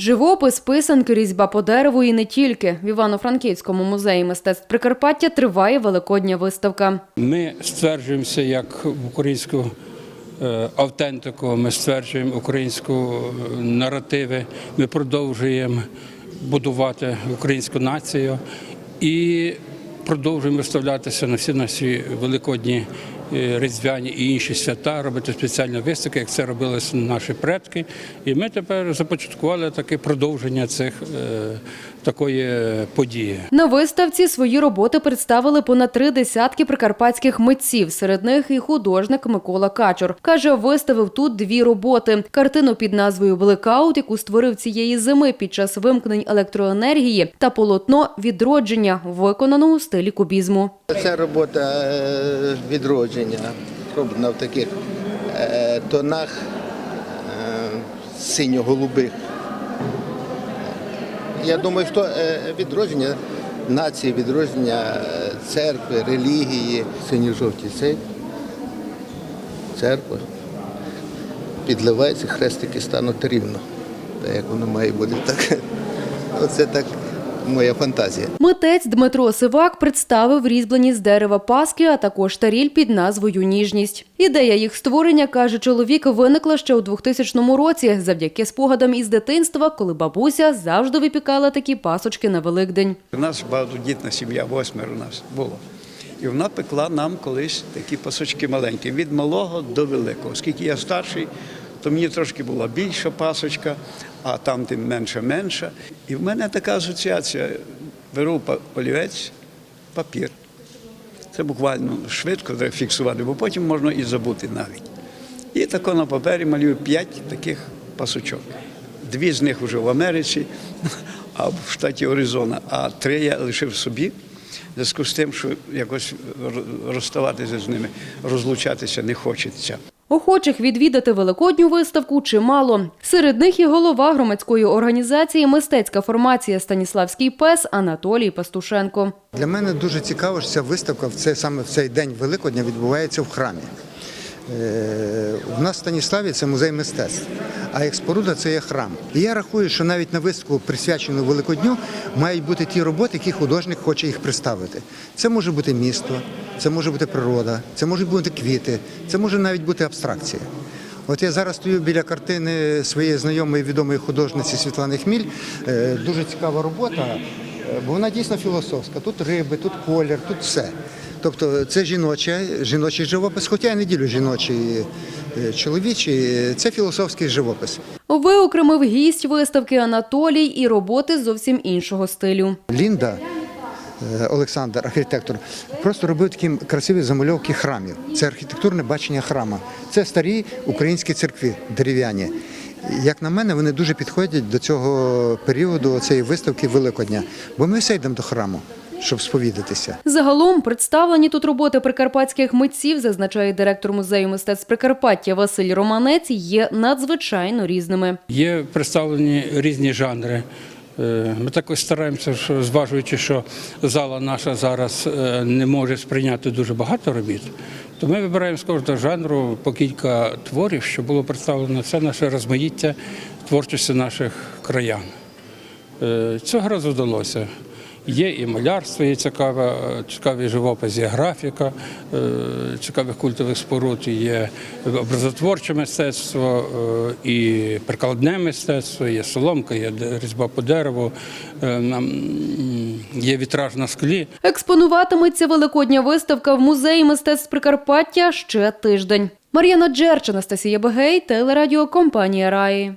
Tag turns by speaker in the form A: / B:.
A: Живопис, писанки, різьба по дереву і не тільки. В Івано-Франківському музеї мистецтв Прикарпаття триває великодня виставка.
B: Ми стверджуємося як українську е, автентику, ми стверджуємо українську е, наративи, ми продовжуємо будувати українську націю і продовжуємо виставлятися на всі наші великодні різдвяні і інші свята, робити спеціальні виставки, як це робили наші предки. І ми тепер започаткували таке продовження цих е, такої події.
A: На виставці свої роботи представили понад три десятки прикарпатських митців. Серед них і художник Микола Качур. Каже, виставив тут дві роботи: картину під назвою Блекаут, яку створив цієї зими під час вимкнень електроенергії, та полотно відродження, виконано у стилі кубізму.
C: Це робота е, відродження, роблена в таких е, тонах е, синьо-голубих. Я думаю, що е, відродження нації, відродження е, церкви, релігії, синьо-жовті це церква. Підливається, хрестики стануть рівно. Так як воно має бути так. Оце так моя фантазія.
A: Митець Дмитро Сивак представив різьблені з дерева паски, а також таріль під назвою Ніжність. Ідея їх створення, каже чоловік, виникла ще у 2000 році завдяки спогадам із дитинства, коли бабуся завжди випікала такі пасочки на Великдень.
D: У нас багатодітна сім'я, восьмеро нас було. І вона пекла нам колись такі пасочки маленькі, від малого до великого. Оскільки я старший, то мені трошки була більша пасочка, а там тим менше менша. І в мене така асоціація. Беру олівець, папір. Це буквально швидко треба фіксувати, бо потім можна і забути навіть. І тако на папері малюю п'ять таких пасочок. Дві з них вже в Америці, а в штаті Оризона, а три я лишив собі. Зв'язку з тим, що якось розставатися з ними, розлучатися не хочеться.
A: Охочих відвідати великодню виставку чимало. Серед них і голова громадської організації Мистецька формація Станіславський пес Анатолій Пастушенко.
E: Для мене дуже цікаво, що ця виставка в цей саме в цей день Великодня відбувається в храмі. Е, У нас в Станіславі це музей мистецтв, а як споруда це є храм. І я рахую, що навіть на виставку, присвячену Великодню, мають бути ті роботи, які художник хоче їх представити. Це може бути місто, це може бути природа, це можуть бути квіти, це може навіть бути абстракція. От я зараз стою біля картини своєї знайомої відомої художниці Світлани Хміль. Е, Дуже цікава робота, е, бо вона дійсно філософська. Тут риби, тут колір, тут все. Тобто це жіноче, жіночий живопис, хоча я не ділю жіночий е, чоловічий, це філософський живопис.
A: Виокремив гість виставки Анатолій і роботи зовсім іншого стилю.
E: Лінда е, Олександр, архітектор, просто робив такі красиві замальовки храмів. Це архітектурне бачення храма. Це старі українські церкви дерев'яні. Як на мене, вони дуже підходять до цього періоду цієї виставки Великодня, бо ми все йдемо до храму, щоб сповідатися.
A: Загалом представлені тут роботи прикарпатських митців, зазначає директор музею мистецтв Прикарпаття Василь Романець, є надзвичайно різними.
B: Є представлені різні жанри. Е, Ми також стараємося, що зважуючи, що зала наша зараз е, не може сприйняти дуже багато робіт, то ми вибираємо з кожного жанру по кілька творів, щоб було представлено все наше розмаїття творчості наших краян. Е, Цього разу вдалося. Є і малярство, є цікаве, цікавий живопис, є графіка е, цікавих культових споруд, є образотворче мистецтво, е, і прикладне мистецтво, є соломка, є різьба по дереву, е, є вітраж на склі.
A: Експонуватиметься великодня виставка в музеї мистецтв Прикарпаття ще тиждень. Мар'яна Джерч, Анастасія Бегей, телерадіокомпанія Раї.